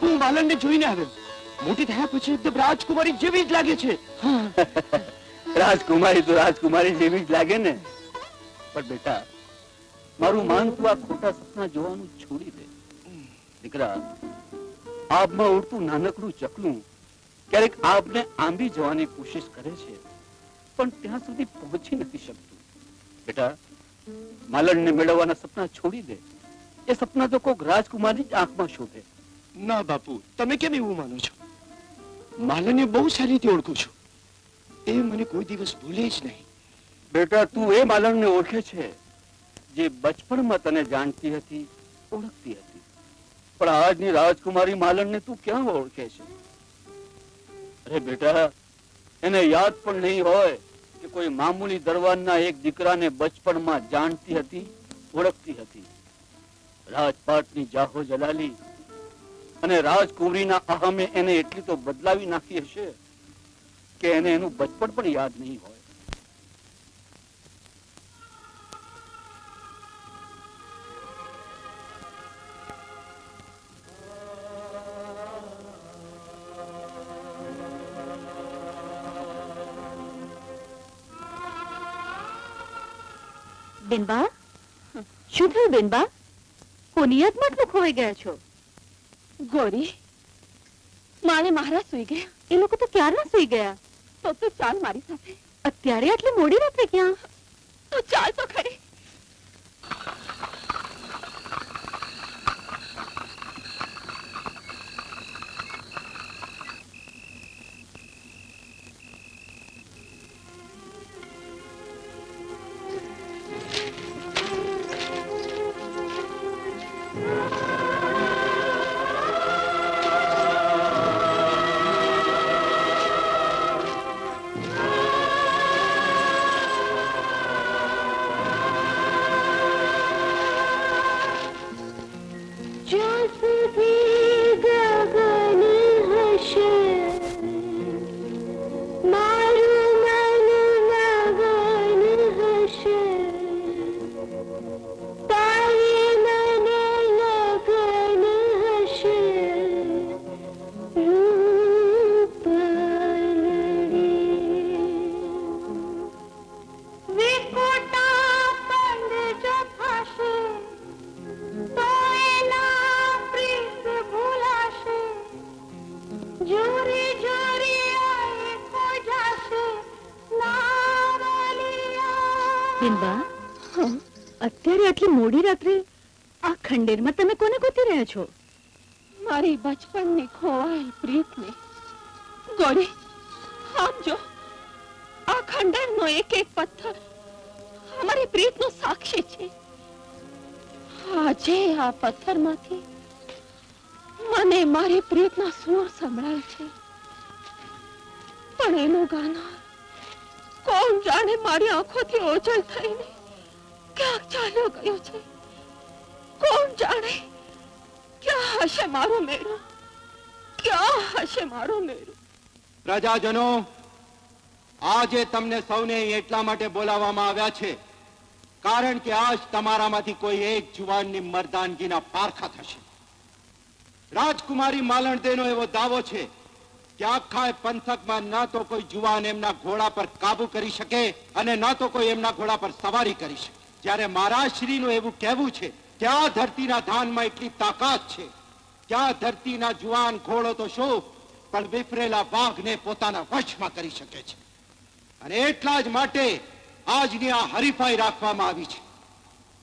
બાપુ માલણને જોઈને આવેલ. મોટી થયા પછી એકદમ રાજકુમારી જેવી જ લાગે છે. રાજકુમારી તો રાજકુમારી જેવી જ લાગે ને. પણ બેટા, મારું માન તું આ ખોટા સપના જોવાનું છોડી દે. દીકરા આબમાં ઉડતું નાનકડું ચકલું ક્યારેક આપને આંબી જવાની કોશિશ કરે છે, પણ ત્યાં સુધી પહોંચી નથી શકતું. બેટા, માલણને મેળવવાના સપના છોડી દે. એ સપના તો કોક રાજકુમારની જ આંખમાં શોભે ના બાપુ, તમે કેમ એવું માનો છો? માલણને બહુ સારી રીતે ઓળખું છું. એ મને કોઈ દિવસ ભૂલે જ નહીં. બેટા, તું એ માલણને ઓળખે છે જે બચપણમાં તને જાણતી હતી, ઓળખતી હતી. પણ આજની રાજકુમારી માલણને તું ક્યાં ઓળખે છે? અરે બેટા, એને યાદ પણ નહીં હોય કે કોઈ મામૂલી દરવાનના એક દીકરાને બચપણમાં જાણતી હતી, ઓળખતી હતી. રાજપાટની જાહો જલાલી અને રાજકુમારીના અહમે એને એટલી તો બદલાવી નાખી હશે કે એને એનું બચપણ પણ યાદ નહીં હોય. બેનબા? શું થયું બેનબા? કોની યાદમાં ખોવાઈ ગયા છો? ગોરી, મારે મારા સુઈ ગયા. એ લોકો તો ક્યારના સુઈ ગયા? તો તું ચાલ મારી સાથે. અત્યારે આટલી મોડી રાત્રે ક્યાં? તું ચાલ તો ખરી. બિંબા અત્યારે આટલી મોડી રાત્રે આ ખંડેરમાં તમે કોને ગોતી રહ્યા છો? મારી બચપનની ખોવાયેલ પ્રીતને. ગોરી આમ જો, આ ખંડરનો એક એક પથ્થર અમારી પ્રીતનો સાક્ષી છે. આજે આ પથ્થરમાંથી મને મારી પ્રીતના સુર સંભળાય છે. પણ એનું ગાના કોણ જાણે મારી આંખોથી ઓજલ થઈને ક્યાંક ચાલ્યો ગયો છે? કોણ જાણે ક્યાં હશે મારો મેળો ક્યાં હશે મારો મેળો પ્રજાજનો આજે તમને સૌને એટલા માટે બોલાવવામાં આવ્યા છે, કારણ કે આજ તમારામાંથી કોઈ એક જુવાનની મર્દાનગીના પારખા થશે. રાજકુમારી માલણદેનો એવો દાવો છે કે આખા પંથકમાં ન તો કોઈ જુવાન એમના ઘોડા પર કાબુ કરી શકે અને ન તો કોઈ એમના ઘોડા પર સવારી કરી શકે. જ્યારે મહારાજ શ્રીનું એવું કહેવું છે કે આ ધરતીના ધાનમાં એટલી તાકાત છે. કે આ ધરતીના જુવાન ઘોડો તો શું? પણ વિફરેલા વાઘને પોતાના વશમાં કરી શકે છે. અને એટલા જ માટે આજની આ હરીફાઈ રાખવામાં આવી છે.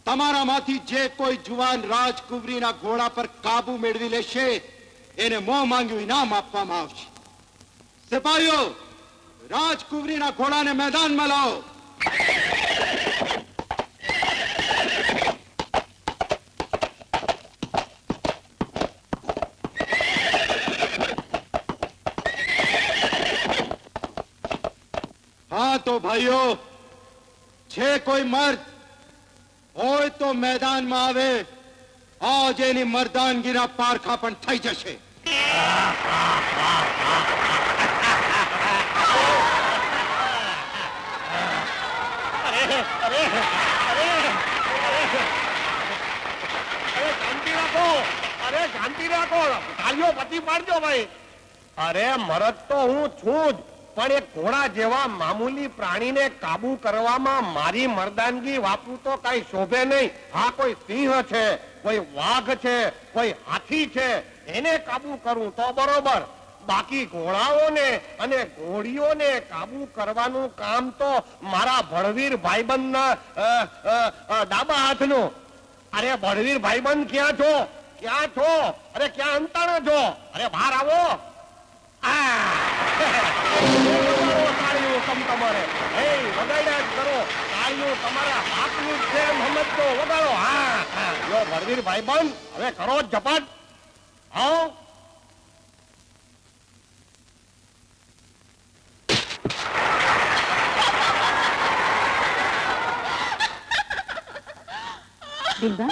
તમારામાંથી જે કોઈ જુવાન રાજકુંવરીના ઘોડા પર કાબુ મેળવી લેશે, એને મોં માંગ્યું ઇનામ આપવામાં આવશે. સિપાહીઓ, રાજકુંવરીના ઘોડાને મેદાનમાં લાવો. હા તો ભાઈઓ છે કોઈ મર્દ હોય તો મેદાનમાં આવે, આજ એની મર્દાનગીના પારખા પણ થઈ જશે. અરે શાંતિ રાખો તાલીઓ પતિ પાડજો ભાઈ અરે મરદ તો હું છું જ પણ એક ઘોડા જેવા મામૂલી પ્રાણીને કાબુ કરવામાં મારી મર્દાનગી વાપરું તો કઈ શોભે નહીં હા કોઈ સિંહ છે કોઈ વાઘ છે કોઈ હાથી છે એને કાબુ કરું તો બરોબર બાકી ઘોડાઓને અને ઘોડીઓને કાબુ કરવાનું કામ તો મારા ભણવીર ભાઈબંધના ડાબા હાથનું. અરે ભણવીર ભાઈબંધ ક્યાં છો? ક્યાં છો? અરે ક્યાં અંતાણા છો? અરે બહાર આવો. આ. વગાડો હા તમ તમારે હે વગાડ્યા જ કરો. તાળીઓ તમારા હાથની જ છે એમ સમજજો વગાડો હા હા લો ભળવીર ભાઈબંધ હવે કરો જ ઝપાટ આવો બિલબા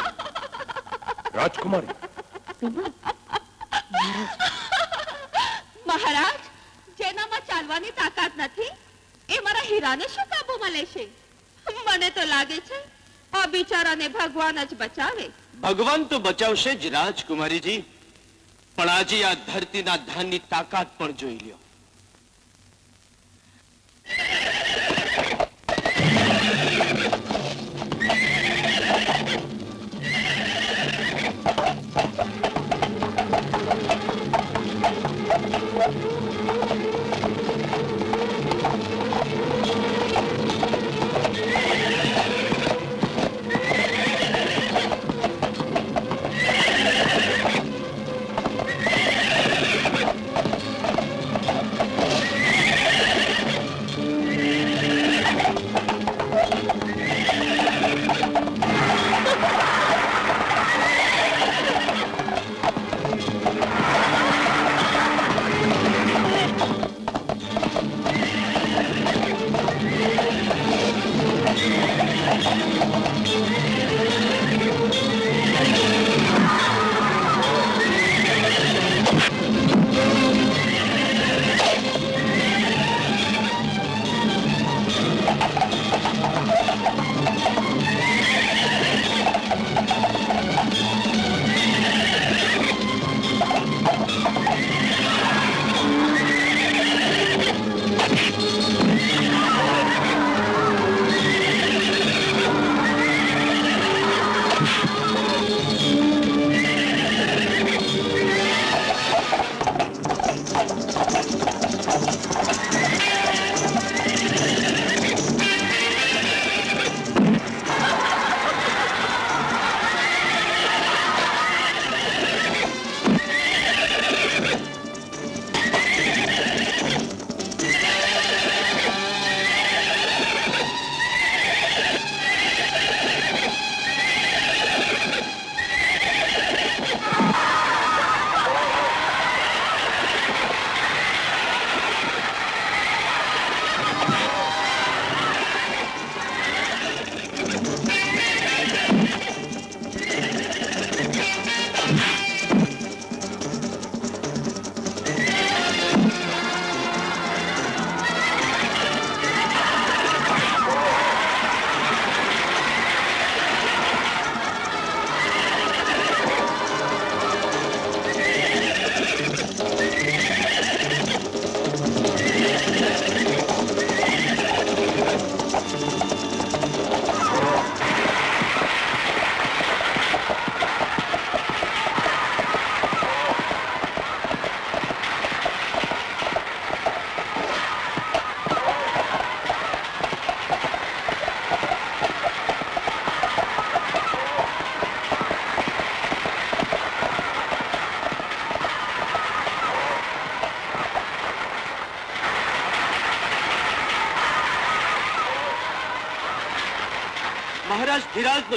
રાજકુમારી બિલબા મહારાજ જેનામાં ચાલવાની તાકાત નથી એ મારા હીરાને શું કાબુમાં લેશે મને તો લાગે છે આ બિચારાને ભગવાન જ બચાવે. ભગવાન તો બચાવશે જ રાજકુમારીજી પણ આજે આ ધરતીના ધાનની તાકાત પણ જોઈ લ્યો.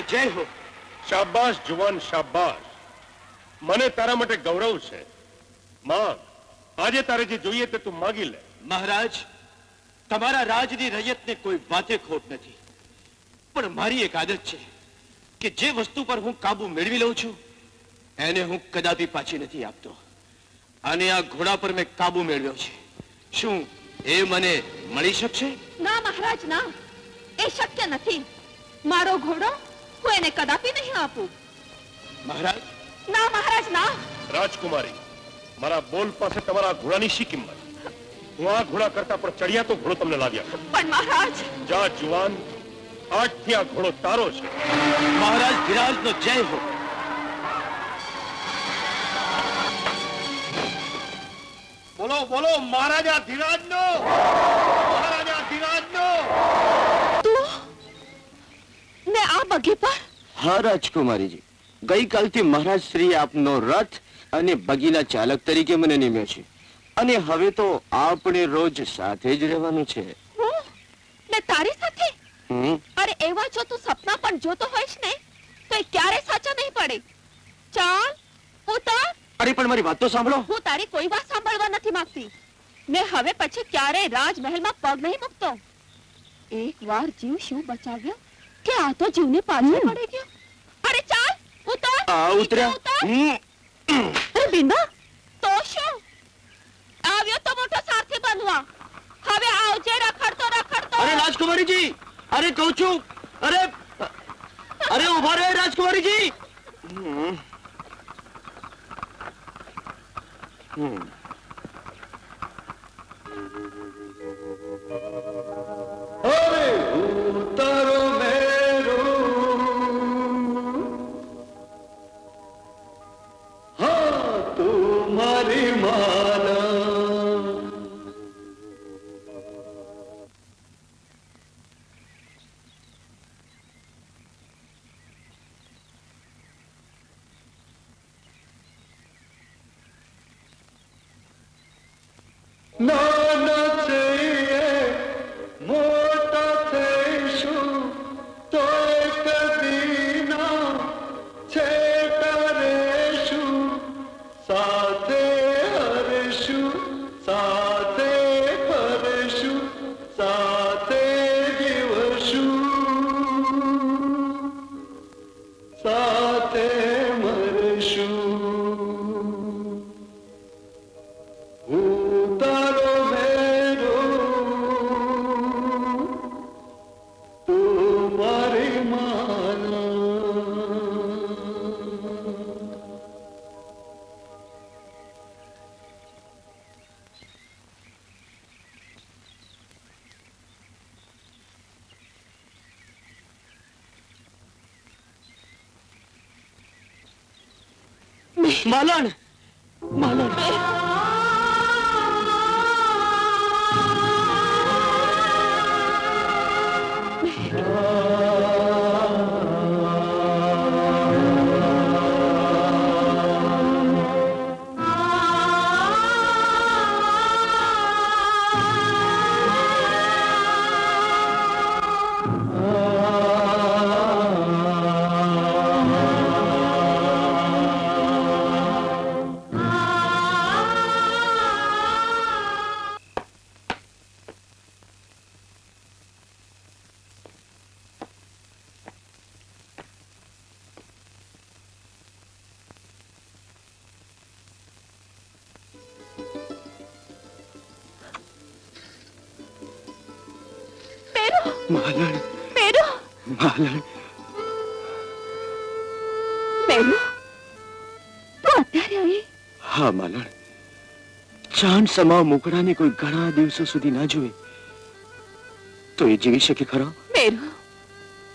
ધીરાજનો જય હો. શાબાશ જુવાન શાબાશ. મને તારા માટે ગૌરવ છે. માંગ આજે તારે જે જોઈએ તે તું માગી લે. મહારાજ તમારા રાજની રૈયતને કોઈ વાતે ખોટ નથી. પણ મારી એક આદત છે કે જે વસ્તુ પર હું કાબુ મેળવી લઉં છું એને હું કદાપી પાછી નથી આપતો. અને આ ઘોડા પર મેં કાબુ મેળવ્યો છે. શું એ મને મળી શકશે? ના મહારાજ ના. એ શક્ય નથી. મારો ઘોડો હું એને કદાપી નહીં આપું. મહારાજ? ના મહારાજ ના. રાજકુમારી મારા બોલ પાસે તમારા ઘોડાની શી કિંમત? હું આ ઘોડા કરતા પણ ચડિયા તો ઘોડો તમને લાવ્યા પણ મહારાજ. જા જુવાન. આજથી આ ઘોડો તારો છે. મહારાજ ધીરાજનો જય હો. બોલો બોલો મહારાજા ધીરાજનો મહારાજા આ પર? હા રાજકુમારીજી. ગઈકાલથી મહારાજ શ્રી આપનો રથ અને બગીના ચાલક તરીકે મને નિમ્યો છે. અને હવે તો આપણે રોજ સાથે જ રહેવાનું છે. ને તારી સાથે? અરે એવા જો તું સપના પણ જોતો હોઈશ ને તો એ ક્યારે સાચા નહીં પડે? ચાલ ઉતાર અરે પણ મારી વાત તો સાંભળો. હું તારી કોઈ વાત સાંભળવા નથી માંગતી. ને હવે પછી ક્યારે રાજમહેલમાં પગ નહીં મૂકતો. એક વાર જીવ શું બચાવ્યો? કે આ તો જીવને પાછળ પડે ગયો અરે ચાલ ઉતર. આ ઉતર્યા. ઉતાર. અરે બિંદા તો શું? આવ્યો તો મોટો સાથે બનવા. હવે આવજે રખડતો રખડતો. અરે રાજકુમારીજી અરે કહું છું અરે અરે ઊભા રહે રાજકુમારીજી. હમ. માલણ માલણ મેરો માલણ મેરો તું અત્યારે આવી હા માલણ ચાંદ સમા મુકડાને કોઈ ઘણા દિવસો સુધી ના જોવે તો એ જીવી શકે ખરા મેરો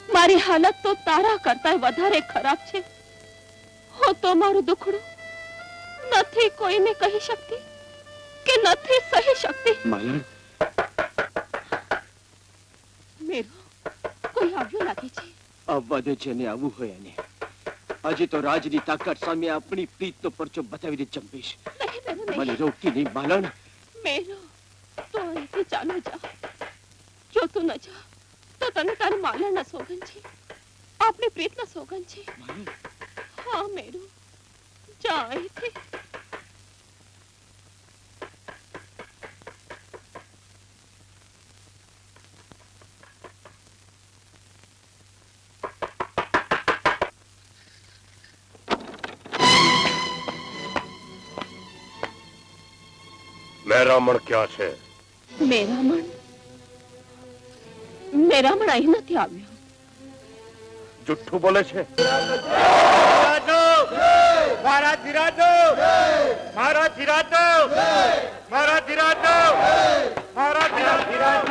મારી હાલત તો તારા કરતા વધારે ખરાબ છે હું તો મારું દુખડું નથી કોઈને કહી શકતી કે નથી સહી શકતી માલણ મેરુ? કોઈ આવ્યું લાગે છે? આવવા જેને આવવું હોય એને. આજે તો રાજની તાકાત સામે આપણી પ્રીતનો પરચો બતાવીને ચંપીશ મને નહીં. નહીં માલણ મેરુ તું અહીંથી ચાલો જા જો તું ન જા તો તને તારી માલણના સોગન છે. આપણી પ્રીતના સોગન છે. હા મેરુ. જા અહીંથી. મેરામણ ક્યાં છે? મેરામણ? મેરામણ અહીં નથી આવ્યો. જુઠ્ઠું બોલે છે? મારા ધીરાજો મારા ધીરાજો મારા ધીરાજો મારા ધીરાજો